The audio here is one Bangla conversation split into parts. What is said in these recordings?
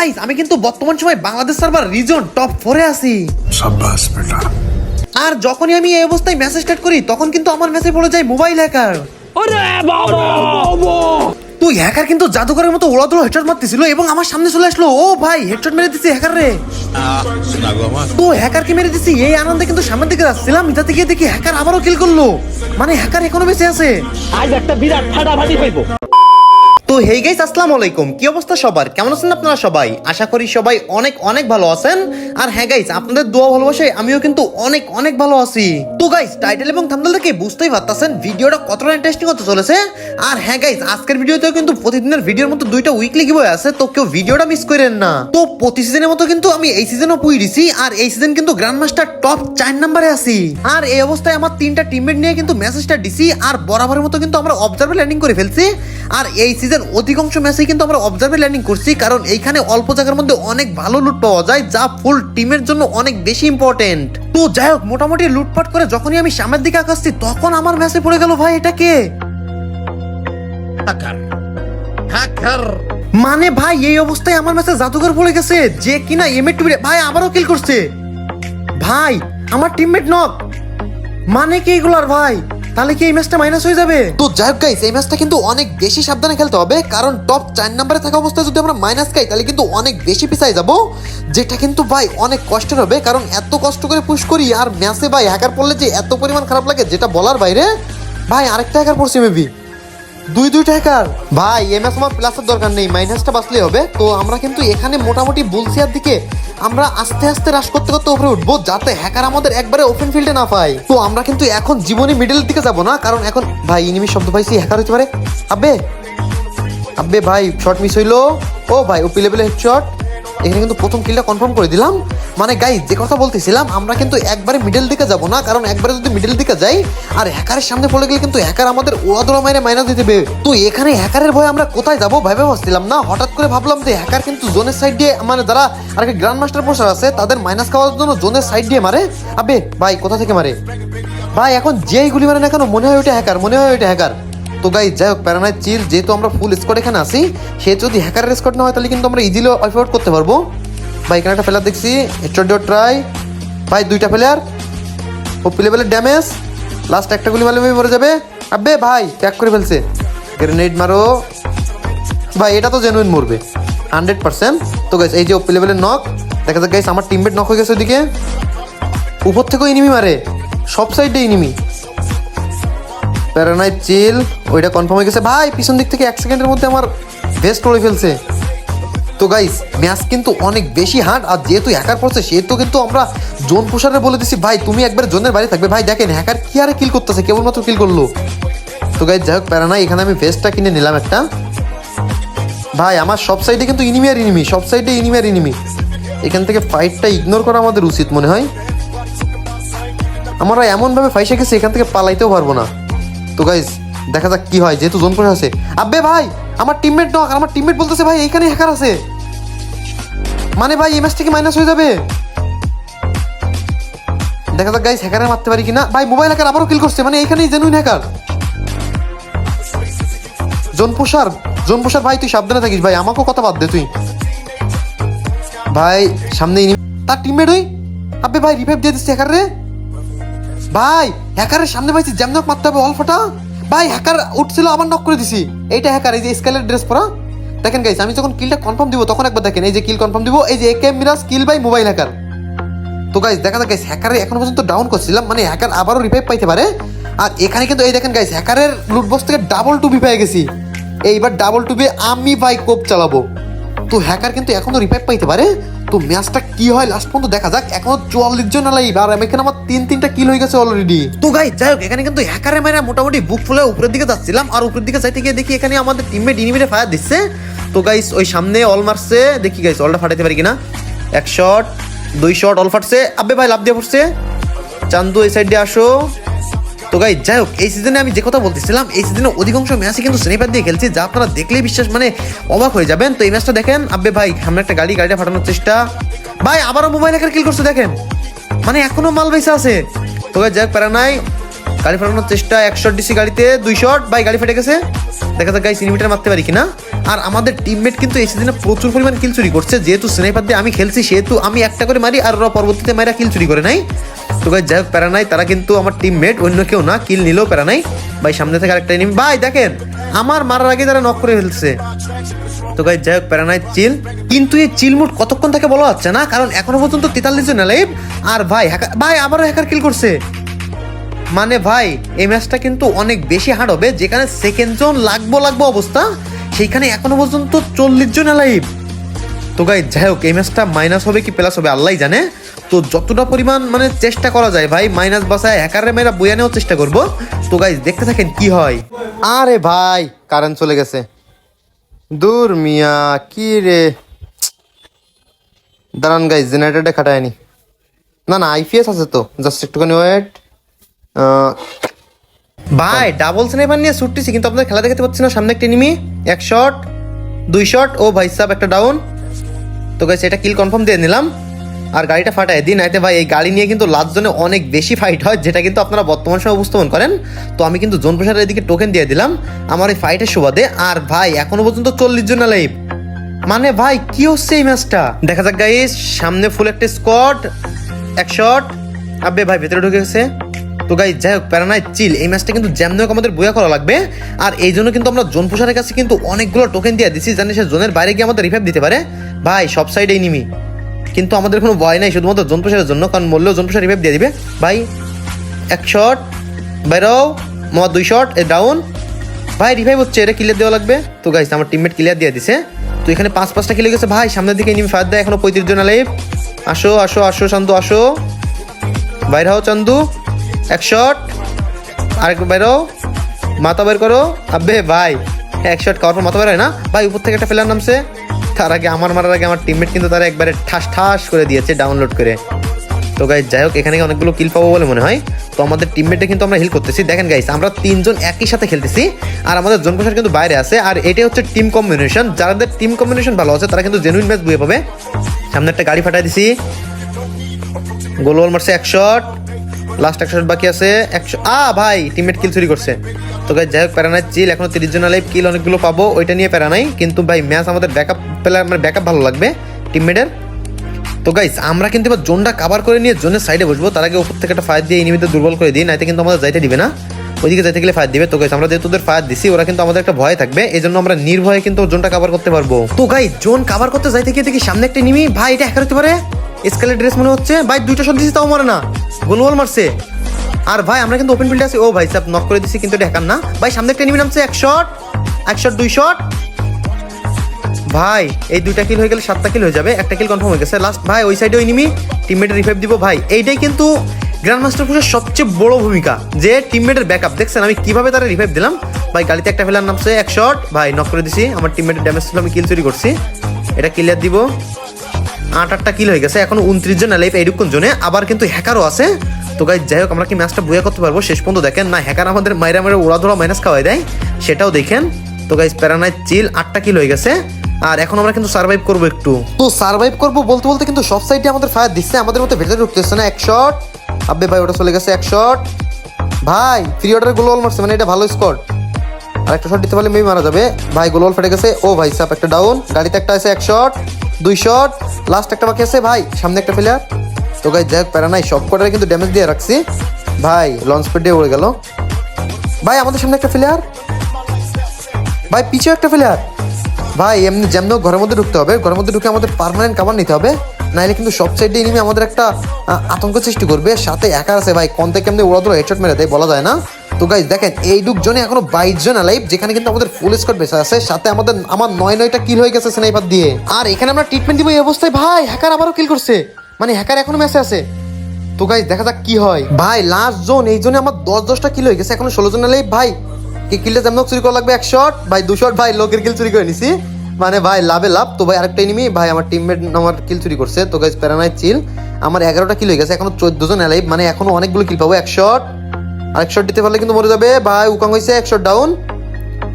গাইস আমি কিন্তু বর্তমান সময় বাংলাদেশ সার্ভার রিজন টপ ফোরে আছি। সাব্বাস বেটা। আর যখনই আমি এই অবস্থায় মেসেজ স্টার্ট করি তখন কিন্তু আমার মেসেজ পড়ে যায় মোবাইল হ্যাকার তুই হ্যাকার কিন্তু জাদুঘরের মতো ওড়াদুলো হেডশট মারতেছিল এবং আমার সামনে চলে আসলো ও ভাই হেডশট মেরে দিছি হ্যাকার রে। তো হ্যাকারকে মেরে দিছি এই আনন্দে কিন্তু সামনের দিকে যাচ্ছিলাম মিটাতে গিয়ে দেখি হ্যাকার আবারও কিল করল। মানে হ্যাকার এখনও বেঁচে আছে। আজ একটা বিরাট ফাটাফাটি পাইবো তো হেই গাইস আসসালামু আলাইকুম। কি অবস্থা সবার? কেমন আছেন আপনারা সবাই? আশা করি সবাই অনেক অনেক ভালো আছেন। আর হ্যাঁ গাইস আপনাদের দোয়া ভালোবাসায় আমিও কিন্তু অনেক অনেক ভালো আছি। তো গাইস টাইটেল এবং থাম্বনেল দেখে বুঝতেই পারতাছেন ভিডিওটা কতটা ইন্টারেস্টিং হতে চলেছে। আর হ্যাঁ গাইস আজকের ভিডিওতেও কিন্তু প্রতিদিনের ভিডিওর মতো দুইটা উইকলি গিভওয়ে আছে, তো কেউ ভিডিওটা মিস করেন না। তো প্রতি সিজনের মতো কিন্তু আমি এই সিজনও পুই দিছি, আর এই সিজন কিন্তু গ্র্যান্ড মাস্টার টপ চার নাম্বারে আছি। আর এই অবস্থায় আমার তিনটা টিমমেট নিয়ে কিন্তু মেসেজটা দিছি, আর বরাবরের মতো কিন্তু আমরা অবজার্ভে ল্যান্ডিং করে ফেলছি। আর এই সিজন অধিকাংশ ম্যাচে কিন্তু আমরা অবজার্ভে ল্যান্ডিং করছি কারণ এইখানে অল্প জায়গার মধ্যে অনেক ভালো লুট পাওয়া যায় যা ফুল টিমের জন্য অনেক বেশি ইম্পর্টেন্ট তো যাই হোক মোটামুটি লুটপাট করে যখনই আমি সামনের দিকে আকাশছি তখন আমার ম্যাচে পড়ে গেল ভাই এটা কে? মানে ভাই এই অবস্থায় আমার ম্যাচে জাদুঘর পড়ে গেছে যে কিনা এমএ টুবি ভাই আবারও কিল করছে। ভাই আমার টিমমেট নক মানে কি এগুলার ভাই? তাহলে কি এই ম্যাচটা মাইনাস হয়ে যাবে? তো যাই হোক গাইস এই ম্যাচটা কিন্তু অনেক বেশি সাবধানে খেলতে হবে, কারণ টপ চার নাম্বারে থাকা অবস্থায় যদি আমরা মাইনাস খাই, তাহলে কিন্তু অনেক বেশি পিছাই যাব, যেটা কিন্তু ভাই অনেক কষ্টের হবে, কারণ এত কষ্ট করে পুশ করি আর ম্যাচে ভাই হ্যাকার পড়লে যে এত পরিমাণ খারাপ লাগে, যেটা বলার বাইরে, ভাই আরেকটা হ্যাকার পড়ছে মেবি দুই দুই টাকার ভাই, এম এস আমার প্লাসের দরকার নেই মাইনাসটা বাঁচলেই হবে। তো আমরা কিন্তু এখানে মোটামুটি বুলসিয়ার দিকে আমরা আস্তে আস্তে রাশ করতে করতে উপরে উঠবো, যাতে হ্যাকার আমাদের একবারে ওপেন ফিল্ডে না পাই তো আমরা কিন্তু এখন জীবনে মিডিলের দিকে যাব না, কারণ এখন ভাই ইনিমি শব্দ পাইছি হ্যাকার হতে পারে। আব্বে! আব্বে ভাই শর্ট মিস হইল। ও ভাই ওপি লেভেলে হেডশট এখানে কিন্তু প্রথম কিলটা কনফার্ম করে দিলাম। মানে গাই যে কথা বলতেছিলাম, আমরা কিন্তু একবারে মিডল দিকে যাব না, কারণ একবারে যদি মিডল দিকে যাই, আর হ্যাকারের সামনে পড়ে গেলে কিন্তু হ্যাকার আমাদের ওড়াদোড়া মাইনে মাইনাস দিয়ে দেবে। তো এখানে হ্যাকারের ভয়ে আমরা কোথায় যাব ভেবে ভাবছিলাম না। হঠাৎ করে ভাবলাম যে হ্যাকার কিন্তু জোনের সাইড দিয়ে মানে যারা আর কি গ্র্যান্ড মাস্টার পোস্টার আছে, তাদের মাইনাস খাওয়ার জন্য জোনের সাইড দিয়ে মারে। আবে, ভাই, কোথা থেকে মারে? ভাই, এখন যেই গুলি মারে না কেন, মনে হয় ওইটা হ্যাকার মনে হয় ওইটা হ্যাকার তো গাই যাই হোক প্যারানাই চিল যেহেতু আমরা ফুল স্কোয়াড এখানে আছি, সে যদি হ্যাকারের স্কোয়াড না হয়, তাহলে কিন্তু আমরা ইজিলি ওয়াইফ আউট করতে পারব। ভাই, এখানে একটা ফেলার দেখছি ডট ট্রাই ভাই, দুইটা প্লেয়ার ও প্লেবেলের ড্যামেজ লাস্ট একটা গুলি মারলে মরে যাবে। আবে ভাই প্যাক করে ফেলছে। গ্রেনেড মারো। ভাই, এটা তো জেনুইন মরবে। হান্ড্রেড পার্সেন্ট তো গাইস এই যে ওপি লেভেলের নক দেখা যাক গাইস আমার টিমমেট নক হয়ে গেছে ওদিকে উপর থেকেও ইনিমি মারে। সব সাইডে ইনিমি প্যারানাইট চিল ওইটা কনফার্ম হয়ে গেছে। ভাই, পিছন দিক থেকে এক সেকেন্ডের মধ্যে আমার ভেস্ট করে ফেলছে। তো গাইস ম্যাচ কিন্তু অনেক বেশি হার্ড আর যেহেতু হ্যাকার পড়ছে, সেহেতু কিন্তু আমরা জোন পোষারে বলে দিছি, ভাই, তুমি একবার জোনের বাইরে থাকবে। ভাই, দেখেন হ্যাকার কি আরে কিল করতেছে, কেবলমাত্র কিল করল। তো গাইস যাই হোক প্যারা নাই এখানে আমি ভেস্টটা কিনে নিলাম একটা। ভাই, আমার সব সাইডে কিন্তু ইনিমি আর ইনিমি সব সাইডে ইনিমি আর ইনিমি এখান থেকে ফাইটটা ইগনোর করা আমাদের উচিত মনে হয়। আমরা এমনভাবে ফাইসে গেছি, এখান থেকে পালাইতেও পারব না। তো গাইস দেখা যাক কি হয়, যেহেতু জোন পোষা আছে। আব্বে ভাই, আমার টিমমেট নক আমার টিমমেট বলতেছে ভাই এইখানে হ্যাকার আছে। মানে ভাই, এই ম্যাচ থেকে মাইনাস হয়ে যাবে। দেখা যাক গাইস হ্যাকারে মারতে পারি কিনা। ভাই মোবাইল হ্যাকার আবারও কিল করছে মানে এইখানেই জেনুইন হ্যাকার জোন পোষার জোন পোষার ভাই, তুই সাবধানে থাকিস ভাই, আমাকেও কথা বাদ দে তুই। ভাই সামনে তার টিমমেট ওই? আবে ভাই রিভাইভ দিয়ে দিচ্ছে হ্যাকার রে ভাই হ্যাকারের সামনে পাইছি, জ্যাম নক মারতে হবে অল্পটা ভাই হ্যাকার উঠছিল, আবার নক করে দিছি। এইটা হ্যাকার এই যে স্কেলের ড্রেস পরা। দেখেন গাইস আমি যখন কিলটা কনফার্ম দিব, তখন একবার দেখেন, এই যে কিল কনফার্ম দিব, এই যে এ একে Miraj kill by mobile hacker তো গাইস দেখা যাক গাইস হ্যাকারে এখন পর্যন্ত ডাউন করছিলাম মানে হ্যাকার আবারও রিভাইভ পাইতে পারে। আর এখানে কিন্তু এই দেখেন গাইস হ্যাকারের লুট বক্স থেকে ডাবল টুবি পেয়ে গেছি। এইবার ডাবল টুবি আমি ভাই কোপ চালাবো। তো হ্যাকার কিন্তু এখনও রিভাইভ পাইতে পারে। তো ম্যাচটা কি হয় লাস্ট পর্যন্ত দেখা যাক। এখনও চুয়াল্লিশ জন লাইভ আর আমি এখানে আমার তিন, তিনটা কিল হয়ে গেছে অলরেডি তো গাই যাই হোক, এখানে কিন্তু হ্যাকারে মেরে মোটামুটি বুক ফুলে উপরের দিকে যাচ্ছিলাম। আর উপরের দিকে যাইতে গিয়ে দেখি এখানে আমাদের টিমমেট ইনিমিটে ফায়ার দিচ্ছে। তো গাইস ওই সামনে অল মারছে। দেখি গাইস অলটা ফাটাইতে পারি কিনা? এক শট দুই শট অল ফাটছে। আবে ভাই লাভ দিয়ে পড়ছে চান্দু এই সাইড দিয়ে আসো। তো গাই যাই হোক এই সিজনে আমি যে কথা বলতেছিলাম, এই সিজনে অধিকাংশ ম্যাচই কিন্তু স্নেপার দিয়ে খেলছি, যা আপনারা দেখলেই বিশ্বাস মানে অবাক হয়ে যাবেন। তো এই ম্যাচটা দেখেন, আব্বে ভাই সামনে একটা গাড়ি, গাড়িটা ফাটানোর চেষ্টা। ভাই, আবারও মোবাইল হ্যাকার কিল করছে, দেখেন। মানে এখনও মাল বেঁচে আছে। তো গাই যাই হোক প্যারা নাই। গাড়ি ফাটানোর চেষ্টা একশো ডিসি গাড়িতে, দুই শট ভাই, গাড়ি ফেটে গেছে। দেখা যাক গাইস ইনিমিটার মারতে পারি কিনা। আর আমাদের টিমমেট কিন্তু এই সিজনে প্রচুর পরিমাণ কিল চুরি করছে। যেহেতু স্নাইপার দিয়ে আমি খেলছি, সেহেতু আমি একটা করে মারি, আর ওরা পরবর্তীতে মারা কিল চুরি করে নাই। তো গাইস যাই প্যারা নাই, তারা কিন্তু আমার টিমমেট অন্য কেউ না কিল নিলেও প্যারা নাই। ভাই, সামনে থেকে আরেকটা এনিমি ভাই, দেখেন, আমার মারার আগে তারা নক করে ফেলছে। তো গাইজ যাই হোক প্যারানাইট চিল কিন্তু এই চিল মুড কতক্ষণ থেকে বলা হচ্ছে না? কারণ এখনও পর্যন্ত তেতাল্লিশ জন লাইভ আর ভাই, hacker- ভাই, আবারও হ্যাকার কিল করছে। মানে ভাই, এই ম্যাচটা কিন্তু অনেক বেশি হার্ড হবে, যেখানে সেকেন্ড জন লাগবো লাগবো অবস্থা। সেইখানে এখনও পর্যন্ত চল্লিশ জন লাইভ তো গাই যাই হোক, এই ম্যাচটা মাইনাস হবে কি প্লাস হবে আল্লাহ জানে। তো যতটা পরিমাণ মানে চেষ্টা করা যায় ভাই মাইনাস বাসায় হ্যাকারে মেয়েরা বইয়া নেওয়ার চেষ্টা করব। তো গাইজ দেখতে থাকেন কি হয়। আরে ভাই কারেন্ট চলে গেছে। দূর মিয়া কি রে? দাঁড়ান গাইজ জেনারেটরটা খাটায়নি না। না আইপিএস আছে তো। জাস্ট একটুখানি ওয়েট ভাই ডাবল স্নাইপার নিয়ে ছুটতেছি কিন্তু আপনাদের খেলা দেখতে পাচ্ছি না। সামনে একটা এনিমি এক শট দুই শট ও ভাই সাহেব একটা ডাউন তো গাইস এটা কিল কনফার্ম দিয়ে নিলাম। আর গাড়িটা ফাটায়। দিন আইতে ভাই, এই গাড়ি নিয়ে কিন্তু লাস্ট জোনে অনেক বেশি ফাইট হয়, যেটা কিন্তু আপনারা বর্তমান সময় উপস্থাপন করেন, তো আমি কিন্তু জোন প্রসারের এদিকে টোকেন দিয়ে দিলাম। আমার এই ফাইটের সুবাদে, আর ভাই, এখনও পর্যন্ত চল্লিশ জন লাইভ মানে ভাই, কি হচ্ছে এই ম্যাচটা দেখা যাক গাইস সামনে ফুল একটা স্কট এক শট আবে ভাই, ভেতরে ঢুকে গেছে। তো গাই যাই হোক প্যারানাই চিল এই ম্যাচটা কিন্তু জ্যাম হোক আমাদের বইয়া করা লাগবে। আর এই জন্য কিন্তু আমরা জোন প্রসারের কাছে কিন্তু অনেকগুলো টোকেন দিয়ে দিচ্ছি জানি সে জোনের বাইরে গিয়ে আমাদের রিভাইভ দিতে পারে। ভাই, সব সাইডেই নিমি। কিন্তু আমাদের কোনো ভয় নাই, শুধুমাত্র জোন প্রসারের জন্য, কারণ মরলেও জোন প্রসার রিভাইভ দিয়ে দিবে। ভাই, এক শট বাইরেও আমার দুই শট এ ডাউন ভাই রিভাইভ হচ্ছে, এটা ক্লিয়ার দেওয়া লাগবে। তো গাইস আমার টিমমেট ক্লিয়ার দিয়ে দিছে। তো এখানে পাঁচ পাঁচটা কিলে গেছে। ভাই, সামনের দিকে নিমি ফায়ার দেয়, এখনও পঁয়ত্রিশ জন লাইভ আসো আসো আসো, চান্দু, আসো। বাইরে হও, চান্দু। এক শট আরেক বাইরে হও। মাথা বের করো। আবে ভাই, এক শট খাওয়ার পর মাথা বের হয় না। ভাই, উপর থেকে একটা ফেলার নামছে। তার আগে আমার মারার আগে আমার টিমমেট কিন্তু তারা একবারে ঠাস ঠাস করে দিয়েছে ডাউনলোড করে। তো গাইজ যাই হোক, এখানে অনেকগুলো কিল পাবো বলে মনে হয়। তো আমাদের টিমমেটে কিন্তু আমরা হিল করতেছি। দেখেন গাইস আমরা তিনজন একই সাথে খেলতেছি আর আমাদের জন প্রসার কিন্তু বাইরে আছে। আর এটাই হচ্ছে টিম কম্বিনেশন যাদের টিম কম্বিনেশন ভালো আছে, তারা কিন্তু জেনুইন ম্যাচ বুয়ে পাবে। সামনে একটা গাড়ি ফাটাই দিছি। গোল ওয়াল মারছে, এক শট লাস্ট একশো বাকি আছে, একশো আ, ভাই টিমমেট কিল চুরি করছে। তো গাইজ যাই হোক, প্যারা নাই চিল এখনও তিরিশ জন লাইভ কিল অনেকগুলো পাবো, ওইটা নিয়ে প্যারা নাই, কিন্তু ভাই ম্যাচ আমাদের ব্যাকআপ প্লেয়ার মানে ব্যাকআপ ভালো লাগবে টিমমেটের তো গাইস আমরা কিন্তু এবার জোনটা কাভার করে নিয়ে জোনের সাইডে বসবো, তার আগে উপর থেকে একটা ফায়ার দিয়ে ইনিমিতে দুর্বল করে দিই নাইতে কিন্তু আমাদের যাইতে দিবে না। ওইদিকে যাইতে গেলে ফায়ার দিবে। তো গাইস আমরা যেহেতু ওদের ফায়ার দিছি, ওরা কিন্তু আমাদের একটা ভয় থাকবে এই জন্য আমরা নির্ভয়ে কিন্তু জোনটা কাভার করতে পারব। তো গাই জোন কাভার করতে যাইতে গিয়ে দেখি সামনে একটা নিমি ভাই, এটা হ্যাকার হতে পারে? স্কেলের ড্রেস মনে হচ্ছে, ভাই দুইটা শট দিছি তাও মারে না। গোলওয়াল মারছে। আর ভাই, আমরা কিন্তু ওপেন ফিল্ডে আছি। ও ভাই সাহেব নক করে দিছি, কিন্তু হ্যাকার না। ভাই, সামনে একটা নিমি নামছে, এক শট এক শট দুই শট ভাই, এই দুইটা কিল হয়ে গেলে সাতটা কিল হয়ে যাবে। একটা কিল কনফার্ম হয়ে গেছে। লাস্ট ভাই, ওই সাইডে ওই নিমি টিমমেটের রিভাইভ দিব। ভাই, এইটাই কিন্তু গ্র্যান্ড মাস্টার পুষের সবচেয়ে বড় ভূমিকা, যে টিমমেটের ব্যাকআপ দেখছেন, আমি কীভাবে তারা রিভাইভ দিলাম? ভাই, গাড়িতে একটা ফেলার নামছে, এক শট ভাই নক করে দিছি। আমার টিমমেটের ড্যামেজ ছিল, আমি কিল চুরি করছি। এটা ক্লিয়ার দিব। আট আটটা কিল হয়ে গেছে, এখন উনত্রিশ জন লাইফ এইরকম জনে। আবার কিন্তু হ্যাকারও আছে। তো গাই যাই হোক, আমরা কি ম্যাচটা বইয়া করতে পারব? শেষ পর্যন্ত দেখেন, না হ্যাকার আমাদের মাইরা মাইরা ওড়া ধরা মাইনাস খাওয়াই দেয়, সেটাও দেখেন। তো গাইজ প্যারানাইট চিল আটটা কিল হয়ে গেছে। আর এখন আমরা কিন্তু সার্ভাইভ করব একটু। তো সার্ভাইভ করব বলতে বলতে কিন্তু সব সাইডে আমাদের ফায়ার দিচ্ছে। আমাদের মধ্যে ভেতরে ঢুকতেছে না, এক শট আব্বে ভাই, ওটা চলে গেছে, এক শট ভাই ফ্রি অর্ডার গোল অল মারছে মানে এটা ভালো স্কট আর একটা শট দিতে পারলে মেয়ে মারা যাবে। ভাই গোলওয়াল ফেটে গেছে। ও ভাই, সাপ, একটা ডাউন গাড়িতে একটা আছে, এক শট দুই শট লাস্ট একটা বাকি আছে, ভাই, সামনে একটা প্লেয়ার তো গাই যাই প্যারা নাই, সব কটারে কিন্তু ড্যামেজ দিয়ে রাখছি। ভাই লঞ্চ প্যাড দিয়ে উড়ে গেল। ভাই, আমাদের সামনে একটা প্লেয়ার ভাই পিছিয়ে একটা প্লেয়ার ভাই, এমনি যেমন ঘরের মধ্যে ঢুকতে হবে। ঘরের মধ্যে ঢুকে আমাদের পার্মানেন্ট কাভার নিতে হবে। নাইলে কিন্তু সব সাইডে এনিমি আমাদের একটা আতঙ্ক সৃষ্টি করবে। সাথে একা আছে, ভাই, কোন থেকে কেমনি ওরা ধরো হেডশট মেরে দেয়, বলা যায় না। তো গাইজ দেখেন, এই ডুক জনে এখনও বাইশ জন লাইভ যেখানে কিন্তু আমাদের ফুল স্কোর বেসা আছে। সাথে আমাদের, আমার নয় নয়টা কিল হয়ে গেছে স্নাইপার দিয়ে। আর এখানে আমরা ট্রিটমেন্ট দিব এই অবস্থায়। ভাই হ্যাকার আবারও কিল করছে। মানে হ্যাকার এখনও ম্যাচে আছে। তো গাইজ দেখা যাক কি হয়। ভাই লাস্ট জোন এই জন্য আমার দশ দশটা কিল হয়ে গেছে। এখনও ষোলো জন লাইভ ভাই। এই কিলটা যেমন চুরি করা লাগবে? এক শট ভাই, দু শট ভাই, লোকের কিল চুরি করে নিছি। মানে ভাই, লাভে লাভ। তো ভাই, আরেকটা এনিমি ভাই, আমার টিমমেট আমার কিল চুরি করছে। তো গাইজ প্যারানাই চিল আমার এগারোটা কিল হয়ে গেছে। এখনও চোদ্দ জন এলাইভ মানে এখনও অনেকগুলো কিল পাবো। এক শট আরেক শট দিতে পারলে কিন্তু মরে যাবে। ভাই, উকাং হয়েছে এক শট ডাউন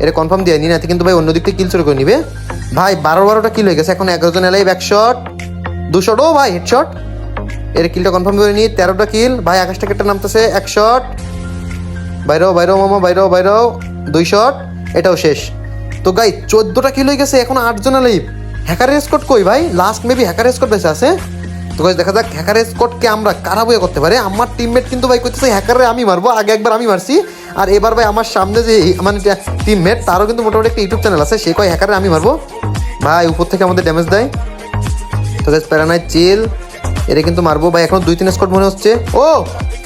এটা কনফার্ম দিয়ে নি, নাতে কিন্তু ভাই অন্য দিক থেকে কিল চুরি করে নিবে। ভাই, বারো বারোটা কিল হয়ে গেছে, এখন এগারো জন এলাইভ এক শট ও ভাই হেড শট এর কিলটা কনফার্ম করে নি, তেরোটা কিল ভাই, আকাশটা কেটে নামতেছে, এক শট বাইরেও বাইরেও মামা বাইরেও বাইরেও দুই শট এটাও শেষ। তো গাই চোদ্দোটা কিল হয়ে গেছে, এখন আটজন লিভ হ্যাকার স্কট কই ভাই? লাস্ট মেবি হ্যাকার স্কট বেঁচে আছে। তো দেখা যাক হ্যাকার স্কটকে আমরা কারা বইয়া করতে পারে। আমার টিমমেট কিন্তু ভাই করতেছে হ্যাকারে আমি মারবো। আগে একবার আমি মারছি। আর এবার ভাই আমার সামনে যে মানে টিমমেট তারও কিন্তু মোটামুটি একটা ইউটিউব চ্যানেল আছে। সে কয় হ্যাকারে আমি মারবো। ভাই, উপর থেকে আমাদের ড্যামেজ দেয়। তো প্যারানাই চিল এটা কিন্তু মারবো। ভাই, এখন দুই তিন স্কট মনে হচ্ছে। ও,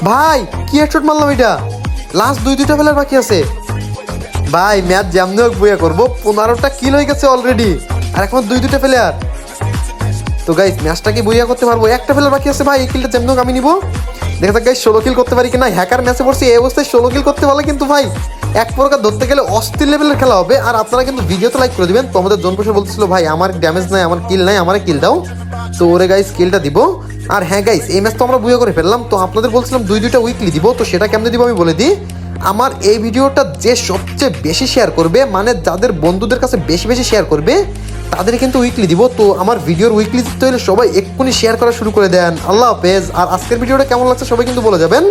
ভাই, কি হেডশট মারলাম এটা? লাস্ট দুই দুইটা ফেলার বাকি আছে। ভাই ম্যাচ যেমনি হোক বইয়া করব। পনেরোটা কিল হয়ে গেছে অলরেডি আর এখন দুই দুইটা প্লেয়ার তো গাইস ম্যাচটা কি বইয়া করতে পারব? একটা ফেলার বাকি আছে ভাই, এই কিলটা যেমন আমি নিবো। দেখা যাক গাইস ষোলো কিল করতে পারি কিনা? হ্যাকার ম্যাচে পড়ছি, এই অবস্থায় ষোলো কিল করতে পারলে কিন্তু ভাই, এক প্রকার ধরতে গেলে অস্থির লেভেলের খেলা হবে। আর আপনারা কিন্তু ভিডিওতে লাইক করে দিবেন। তো আমাদের পোষে বলতেছিল, ভাই, আমার ড্যামেজ নাই, আমার কিল নাই, আমার কিল দাও। তো ওরে গাইস কিলটা দিব। আর হ্যাঁ গাইস এই ম্যাচ তো আমরা বুয়ে করে ফেললাম। তো আপনাদের বলছিলাম দুই, দুইটা উইকলি দিব। তো সেটা কেমনে দিব আমি বলে দিই। আমার এই ভিডিওটা যে সবচেয়ে বেশি শেয়ার করবে মানে যাদের বন্ধুদের কাছে বেশি বেশি শেয়ার করবে তাদের কিন্তু উইকলি দিব, তো আমার ভিডিওর উইকলি দিতে হলে সবাই এক্ষুনি শেয়ার করা শুরু করে দেন। আল্লাহ হাফেজ। আর আজকের ভিডিওটা কেমন লাগছে সবাই কিন্তু বলে যাবেন।